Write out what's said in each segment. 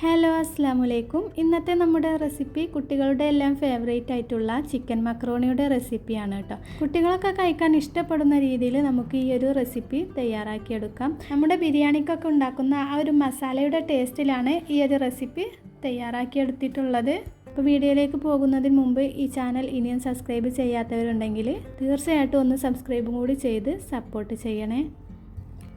Hello അസ്സാം വലൈക്കും ഇന്നത്തെ നമ്മുടെ റെസിപ്പി കുട്ടികളുടെ എല്ലാം ഫേവറേറ്റ് ആയിട്ടുള്ള ചിക്കൻ മക്രോണിയുടെ റെസിപ്പിയാണ് കേട്ടോ. കുട്ടികളൊക്കെ കഴിക്കാൻ ഇഷ്ടപ്പെടുന്ന രീതിയിൽ നമുക്ക് ഈ ഒരു റെസിപ്പി തയ്യാറാക്കിയെടുക്കാം. നമ്മുടെ ബിരിയാണിക്കൊക്കെ ഉണ്ടാക്കുന്ന ആ ഒരു മസാലയുടെ ടേസ്റ്റിലാണ് ഈ ഒരു റെസിപ്പി തയ്യാറാക്കിയെടുത്തിട്ടുള്ളത്. അപ്പോൾ വീഡിയോയിലേക്ക് പോകുന്നതിന് മുമ്പ് ഈ ചാനൽ ഇനിയും സബ്സ്ക്രൈബ് ചെയ്യാത്തവരുണ്ടെങ്കിൽ തീർച്ചയായിട്ടും ഒന്ന് സബ്സ്ക്രൈബും കൂടി ചെയ്ത് സപ്പോർട്ട് ചെയ്യണേ.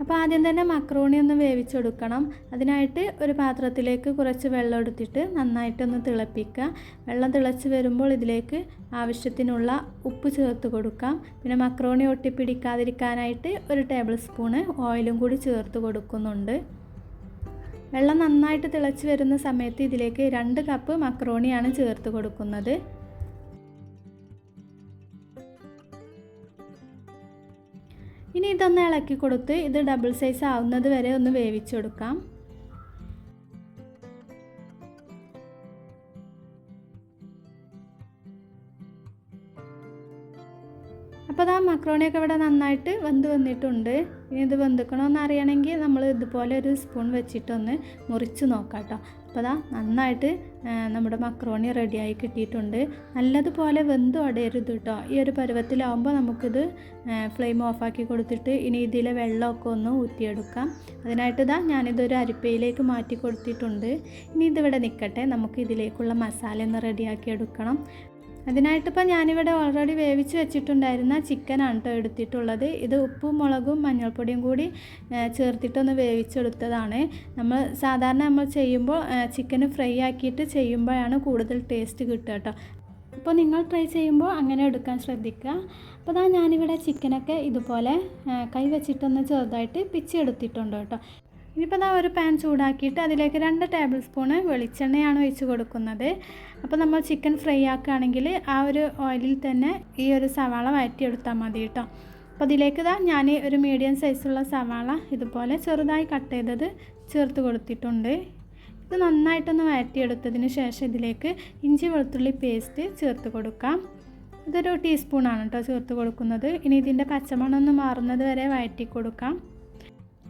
അപ്പോൾ ആദ്യം തന്നെ മക്രോണി ഒന്ന് വേവിച്ചെടുക്കണം. അതിനായിട്ട് ഒരു പാത്രത്തിലേക്ക് കുറച്ച് വെള്ളം എടുത്തിട്ട് നന്നായിട്ടൊന്ന് തിളപ്പിക്കുക. വെള്ളം തിളച്ച് വരുമ്പോൾ ഇതിലേക്ക് ആവശ്യത്തിനുള്ള ഉപ്പ് ചേർത്ത് കൊടുക്കാം. പിന്നെ മക്രോണി ഒട്ടിപ്പിടിക്കാതിരിക്കാനായിട്ട് ഒരു ടേബിൾ സ്പൂണ് ഓയിലും കൂടി ചേർത്ത് കൊടുക്കുന്നുണ്ട്. വെള്ളം നന്നായിട്ട് തിളച്ച് വരുന്ന സമയത്ത് ഇതിലേക്ക് രണ്ട് കപ്പ് മക്രോണിയാണ് ചേർത്ത് കൊടുക്കുന്നത്. ഇനി ഇതൊന്ന് ഇളക്കി കൊടുത്ത് ഇത് ഡബിൾ സൈസ് ആവുന്നത് വരെ ഒന്ന് വേവിച്ചെടുക്കാം അപ്പോൾ ആ മക്രോണിയൊക്കെ ഇവിടെ നന്നായിട്ട് വെന്ത് വന്നിട്ടുണ്ട്. ഇനി ഇത് വെന്തുക്കണമെന്ന് അറിയണമെങ്കിൽ നമ്മൾ ഇതുപോലെ ഒരു സ്പൂൺ വെച്ചിട്ടൊന്ന് മുറിച്ച് നോക്കാം കേട്ടോ അപ്പോൾ അതാ നന്നായിട്ട് നമ്മുടെ മക്രോണി റെഡിയായി കിട്ടിയിട്ടുണ്ട്. നല്ലതുപോലെ വെന്ത് അടയരുത് കേട്ടോ ഈ ഒരു പരുവത്തിലാവുമ്പോൾ നമുക്കിത് ഫ്ലെയിം ഓഫാക്കി കൊടുത്തിട്ട് ഇനി ഇതിലെ വെള്ളമൊക്കെ ഒന്ന് ഊറ്റിയെടുക്കാം. അതിനായിട്ട് ഇതാ ഞാനിതൊരു അരിപ്പയിലേക്ക് മാറ്റി കൊടുത്തിട്ടുണ്ട്. ഇനി ഇതിവിടെ നിൽക്കട്ടെ നമുക്ക് ഇതിലേക്കുള്ള മസാല ഒന്ന് റെഡിയാക്കി എടുക്കണം. അതിനായിട്ടിപ്പോൾ ഞാനിവിടെ ഓൾറെഡി വേവിച്ച് വെച്ചിട്ടുണ്ടായിരുന്ന ചിക്കനാണ് കേട്ടോ എടുത്തിട്ടുള്ളത്. ഇത് ഉപ്പും മുളകും മഞ്ഞൾപ്പൊടിയും കൂടി ചേർത്തിട്ടൊന്ന് വേവിച്ചെടുത്തതാണ്. നമ്മൾ സാധാരണ നമ്മൾ ചെയ്യുമ്പോൾ ചിക്കൻ ഫ്രൈ ആക്കിയിട്ട് ചെയ്യുമ്പോഴാണ് കൂടുതൽ ടേസ്റ്റ് കിട്ടുക കേട്ടോ അപ്പോൾ നിങ്ങൾ ട്രൈ ചെയ്യുമ്പോൾ അങ്ങനെ എടുക്കാൻ ശ്രദ്ധിക്കുക. അപ്പോൾ ഞാനിവിടെ ചിക്കനൊക്കെ ഇതുപോലെ കൈ വെച്ചിട്ടൊന്ന് ചെറുതായിട്ട് പിച്ചെടുത്തിട്ടുണ്ട് കേട്ടോ ഇനിയിപ്പോൾ നാ ഒരു പാൻ ചൂടാക്കിയിട്ട് അതിലേക്ക് രണ്ട് ടേബിൾ സ്പൂണ് വെളിച്ചെണ്ണയാണ് ഒഴിച്ച് കൊടുക്കുന്നത്. അപ്പോൾ നമ്മൾ ചിക്കൻ ഫ്രൈ ആക്കുകയാണെങ്കിൽ ആ ഒരു ഓയിലിൽ തന്നെ ഈ ഒരു സവാള വഴറ്റിയെടുത്താൽ മതി കേട്ടോ അപ്പോൾ അതിലേക്ക് ഇതാ ഞാൻ ഒരു മീഡിയം സൈസുള്ള സവാള ഇതുപോലെ ചെറുതായി കട്ട് ചെയ്തത് ചേർത്ത് കൊടുത്തിട്ടുണ്ട്. ഇത് നന്നായിട്ടൊന്ന് വഴറ്റിയെടുത്തതിന് ശേഷം ഇതിലേക്ക് ഇഞ്ചി വെളുത്തുള്ളി പേസ്റ്റ് ചേർത്ത് കൊടുക്കാം. ഇതൊരു ടീസ്പൂണാണ് കേട്ടോ ചേർത്ത് കൊടുക്കുന്നത്. ഇനി ഇതിന്റെ പച്ചമണം ഒന്ന് മാറുന്നത് വരെ വഴറ്റി കൊടുക്കാം.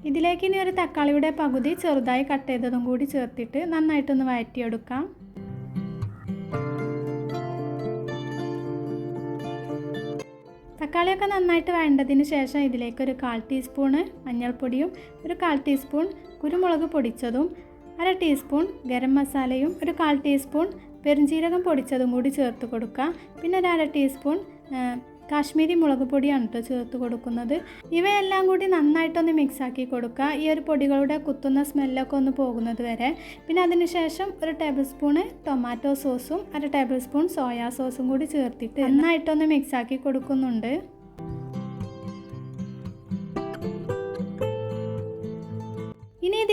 ഇതിലേക്ക് ഇനി ഒരു തക്കാളിയുടെ പകുതി ചെറുതായി കട്ട് ചെയ്തതും കൂടി ചേർത്തിട്ട് നന്നായിട്ടൊന്ന് വഴറ്റിയെടുക്കാം. തക്കാളിയൊക്കെ നന്നായിട്ട് വേണ്ടതിന് ശേഷം ഇതിലേക്ക് ഒരു കാൽ ടീസ്പൂൺ മഞ്ഞൾപ്പൊടിയും ഒരു കാൽ ടീസ്പൂൺ കുരുമുളക് പൊടിച്ചതും അര ടീസ്പൂൺ ഗരം മസാലയും ഒരു കാൽ ടീസ്പൂൺ പെരുംജീരകം പൊടിച്ചതും കൂടി ചേർത്ത് കൊടുക്കുക പിന്നെ ഒരു അര ടീസ്പൂൺ കാശ്മീരി മുളക് പൊടിയാണ് കേട്ടോ ചേർത്ത് കൊടുക്കുന്നത്. ഇവയെല്ലാം കൂടി നന്നായിട്ടൊന്ന് മിക്സാക്കി കൊടുക്കുക. ഈ ഒരു പൊടികളുടെ കുത്തുന്ന സ്മെല്ലൊക്കെ ഒന്ന് പോകുന്നത് വരെ. പിന്നെ അതിനുശേഷം ഒരു ടേബിൾ സ്പൂണ് ടൊമാറ്റോ സോസും അര ടേബിൾ സ്പൂൺ സോയാ സോസും കൂടി ചേർത്തിട്ട് നന്നായിട്ടൊന്ന് മിക്സാക്കി കൊടുക്കുന്നുണ്ട്.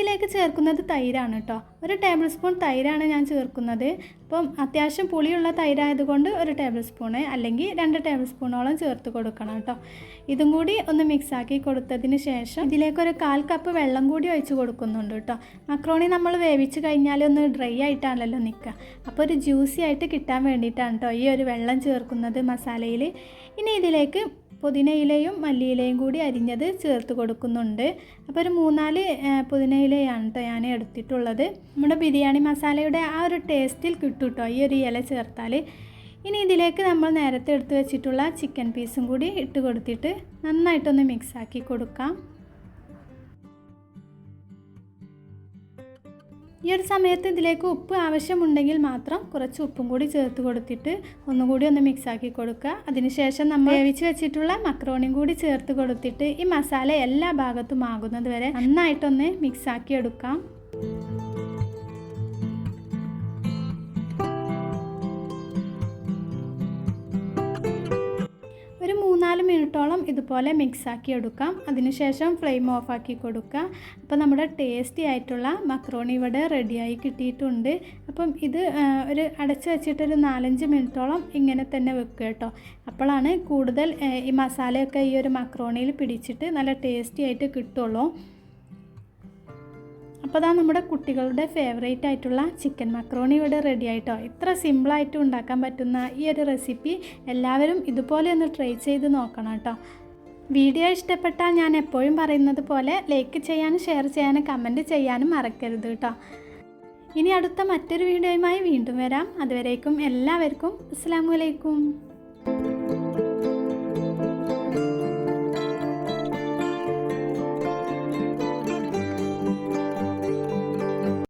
ഇതിലേക്ക് ചേർക്കുന്നത് തൈരാണ് കേട്ടോ. ഒരു ടേബിൾ സ്പൂൺ തൈരാണ് ഞാൻ ചേർക്കുന്നത്. അപ്പം അത്യാവശ്യം പുളിയുള്ള തൈരായതുകൊണ്ട് ഒരു ടേബിൾ സ്പൂണ് അല്ലെങ്കിൽ രണ്ട് ടേബിൾ സ്പൂണോളം ചേർത്ത് കൊടുക്കണം കേട്ടോ. ഇതും കൂടി ഒന്ന് മിക്സാക്കി കൊടുത്തതിന് ശേഷം ഇതിലേക്ക് ഒരു കാൽ കപ്പ് വെള്ളം കൂടി ഒഴിച്ച് കൊടുക്കുന്നുണ്ട് കേട്ടോ. മക്രോണി നമ്മൾ വേവിച്ച് കഴിഞ്ഞാൽ ഒന്ന് ഡ്രൈ ആയിട്ടാണല്ലോ നിൽക്കുക. അപ്പോൾ ഒരു ജ്യൂസി ആയിട്ട് കിട്ടാൻ വേണ്ടിയിട്ടാണ് കേട്ടോ ഈ ഒരു വെള്ളം ചേർക്കുന്നത് മസാലയിൽ. ഇനി ഇതിലേക്ക് പുതിനയിലയും മല്ലിയിലയും കൂടി അരിഞ്ഞത് ചേർത്ത് കൊടുക്കുന്നുണ്ട്. അപ്പോൾ ഒരു മൂന്നാൽ പുതിനയിലയാണ് കേട്ടോ ഞാൻ എടുത്തിട്ടുള്ളത്. നമ്മുടെ ബിരിയാണി മസാലയുടെ ആ ഒരു ടേസ്റ്റിൽ കിട്ടും കേട്ടോ ഈ ഒരു ഇല ചേർത്താൽ. ഇനി ഇതിലേക്ക് നമ്മൾ നേരത്തെ എടുത്തു വെച്ചിട്ടുള്ള ചിക്കൻ പീസും കൂടി ഇട്ട് കൊടുത്തിട്ട് നന്നായിട്ടൊന്ന് മിക്സാക്കി കൊടുക്കാം. ഈ ഒരു സമയത്ത് ഇതിലേക്ക് ഉപ്പ് ആവശ്യമുണ്ടെങ്കിൽ മാത്രം കുറച്ച് ഉപ്പും കൂടി ചേർത്ത് കൊടുത്തിട്ട് ഒന്നുകൂടി ഒന്ന് മിക്സാക്കി കൊടുക്കുക. അതിനുശേഷം നമ്മൾ വേവിച്ച് വെച്ചിട്ടുള്ള മക്രോണിയും കൂടി ചേർത്ത് കൊടുത്തിട്ട് ഈ മസാല എല്ലാ ഭാഗത്തും ആകുന്നത് വരെ നന്നായിട്ടൊന്ന് മിക്സാക്കി എടുക്കാം. മിനിറ്റോളം ഇതുപോലെ മിക്സാക്കി എടുക്കാം. അതിനുശേഷം ഫ്ലെയിം ആക്കി കൊടുക്കുക അപ്പോൾ നമ്മുടെ ടേസ്റ്റി ആയിട്ടുള്ള മക്രോണി ഇവിടെ റെഡിയായി കിട്ടിയിട്ടുണ്ട്. അപ്പം ഇത് ഒരു അടച്ച് വെച്ചിട്ടൊരു നാലഞ്ച് മിനിറ്റോളം ഇങ്ങനെ തന്നെ വെക്കുക കേട്ടോ. അപ്പോഴാണ് കൂടുതൽ ഈ മസാലയൊക്കെ ഈ ഒരു മക്രോണിയിൽ പിടിച്ചിട്ട് നല്ല ടേസ്റ്റി ആയിട്ട് കിട്ടുള്ളൂ. അപ്പോൾ അതാ നമ്മുടെ കുട്ടികളുടെ ഫേവറേറ്റ് ആയിട്ടുള്ള ചിക്കൻ മക്രോണി ഇവിടെ റെഡി ആയിട്ടോ? ഇത്ര സിമ്പിളായിട്ട് ഉണ്ടാക്കാൻ പറ്റുന്ന ഈ ഒരു റെസിപ്പി എല്ലാവരും ഇതുപോലെ ഒന്ന് ട്രൈ ചെയ്ത് നോക്കണം കേട്ടോ. വീഡിയോ ഇഷ്ടപ്പെട്ടാൽ ഞാൻ എപ്പോഴും പറയുന്നത് പോലെ ലൈക്ക് ചെയ്യാനും ഷെയർ ചെയ്യാനും കമന്റ് ചെയ്യാനും മറക്കരുത് കേട്ടോ. ഇനി അടുത്ത മറ്റൊരു വീഡിയോയുമായി വീണ്ടും വരാം. അതുവരേക്കും എല്ലാവർക്കും അസ്സാം വലൈക്കും